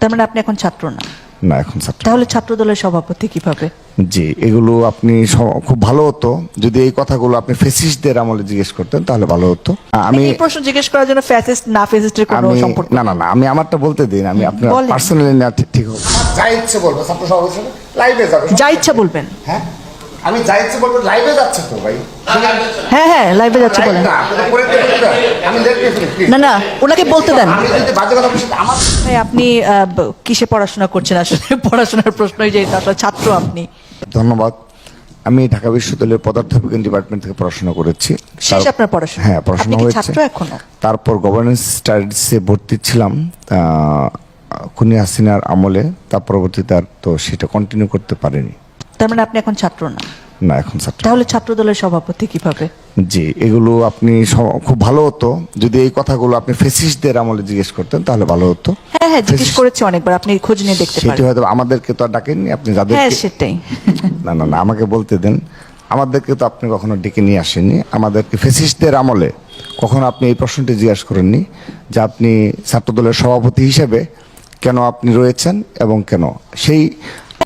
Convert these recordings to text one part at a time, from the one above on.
তার মানে আপনি এখন ছাত্র না? না এখন ছাত্র তাহলে ছাত্র দলের সভাপতি কীভাবে? জি এগুলো আপনি খুব ভালো হতো। যদি এই কথাগুলো আপনি ফেসিস্টদের আমলে জিজ্ঞেস করতেন তাহলে ভালো হতো। আমি এই প্রশ্ন জিজ্ঞেস করার জন্য ফ্যাসিস্ট না ফ্যাসিস্টের কোনো সম্পর্ক না না না আমি আমারটা বলতে দিন আমি আপনার পার্সোনালি না ঠিক- হবে। যা ইচ্ছে বলব ছাত্র সভাপতি লাইভে যাবে যা ইচ্ছা বলবেন। হ্যাঁ? আমি যা ইচ্ছে বলব লাইভে যাচ্ছে তো ভাই। হ্যাঁ হ্যাঁ লাইভে যাচ্ছে বলেন। আমি না না ওনাকে বলতে দেন। আমি যদি বাজে কথা বলছি, আমার ভাই আপনি কিসে পড়াশোনা করছেন? আসলে পড়াশোনার প্রশ্নই যে আসলে ছাত্র আপনি। ধন্যবাদ। আমি ঢাকা বিশ্ববিদ্যালয়ের পদার্থবিজ্ঞান ডিপার্টমেন্ট থেকে পড়াশোনা করেছি। শেষ আপনার পড়াশোনা? হ্যাঁ পড়াশোনা হয়েছে। ছাত্র এখনও? তারপর গভর্নেন্স স্টাডিজে ভর্তি ছিলাম। আহ, খুনি হাসিনার আমলে তার পরবর্তীতে আর তো সেটা কন্টিনিউ করতে পারিনি। তার মানে আপনি এখন ছাত্র না? না এখন ছাত্র। তাহলে ছাত্র দলের সভাপতি কীভাবে? জি এগুলো আপনি খুব ভালো হতো। যদি এই কথাগুলো আপনি ফেসিস্টদের আমলে জিজ্ঞেস করতেন তাহলে ভালো হতো। হ্যাঁ হ্যাঁ জিজ্ঞেস করেছি অনেকবার আপনি খোঁজ নিয়ে দেখতে সেটি পারেন। হয়তো আমাদেরকে তো আর ডাকেননি আপনি হ্যাঁ সেটাই। না না না আমাকে বলতে দেন। আমাদেরকে তো আপনি কখনো ডেকে নিয়ে আসেননি। আমাদেরকে ফেসিস্টদের আমলে কখনো আপনি এই প্রশ্নটি জিজ্ঞাসা করেননি যে আপনি ছাত্রদলের সভাপতি হিসেবে কেন আপনি রয়েছেন এবং কেন? সেই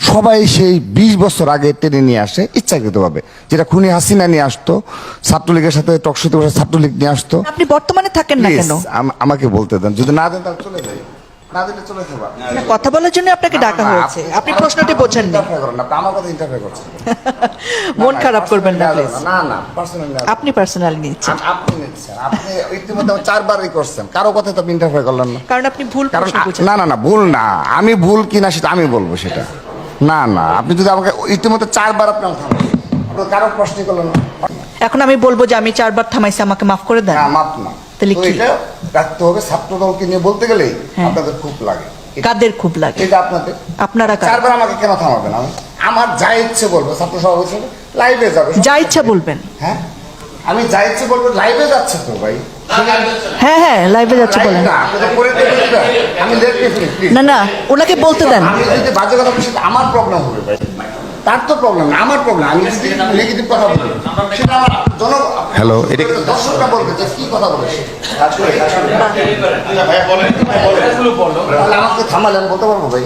সবাই সেই বিশ বছর আগে টেনে নিয়ে আসে ইচ্ছাকৃতভাবে। যেটা খুনি হাসিনা নিয়ে আসতো ছাত্রলীগের সাথে টকশোতে বসে ছাত্রলীগ নিয়ে আসতো। আপনি বর্তমানে থাকেন না কেন? আম- আমাকে বলতে দেন যদি না দেন তাহলে চলে যাই। না দিলে চলে যাব কথা বলার জন্য আপনাকে ডাকা হয়েছে। আপনি প্রশ্নটি বোঝেন না আমার কথা ইন্টারফেয়ার করছেন মন খারাপ করবেন না প্লিজ না না পার্সোনালি আপনি পার্সোনালি নিচ্ছেন। আপনি নিচ্ছেন আপনি ইতিমধ্যে চারবারই করছেন। কারও কথা তো ইন্টারফেয়ার করলেন না। কারণ আপনি ভুল না না না ভুল না আমি ভুল কিনা সেটা আমি বলব সেটা। না না আপনি যদি আমাকে ইতিমধ্যে চারবার আপনি আমাকে কারও প্রশ্নই করলেন এখন আমি বলব যে আমি চারবার থামাইছি আমাকে মাফ করে দেন। না মাপ না। তাহলে কি? রাখতে হবে ছাত্র দলকে নিয়ে বলতে গেলেই হ্যাঁ। আপনাদের খুব লাগে। কাদের খুব লাগে? এটা আপনাদের। আপনারা? চারবার আমাকে কেন থামাবেন? আমি আমার যা ইচ্ছে বলব ছাত্র সভাপতি লাইভে যাবে। যা ইচ্ছা বলবেন। হ্যাঁ? আমি যা ইচ্ছে বলব লাইভে যাচ্ছে তো ভাই। হ্যাঁ হ্যাঁ লাইভে যাচ্ছে বলেন। আমি। না। না ওনাকে বলতে দেন। আমি যদি বাজে কথা বলছি সেটা আমার প্রবলেম হবে ভাই। তার তো প্রবলেম আমার প্রবলেম আমি যদি নেগেটিভ কথা বলি সেটা আমার জন হ্যালো, এটা দর্শকরা বলবে যে কি কথা বলেছে। তাহলে আমাকে থামালে আমি বলতে পারব ভাই?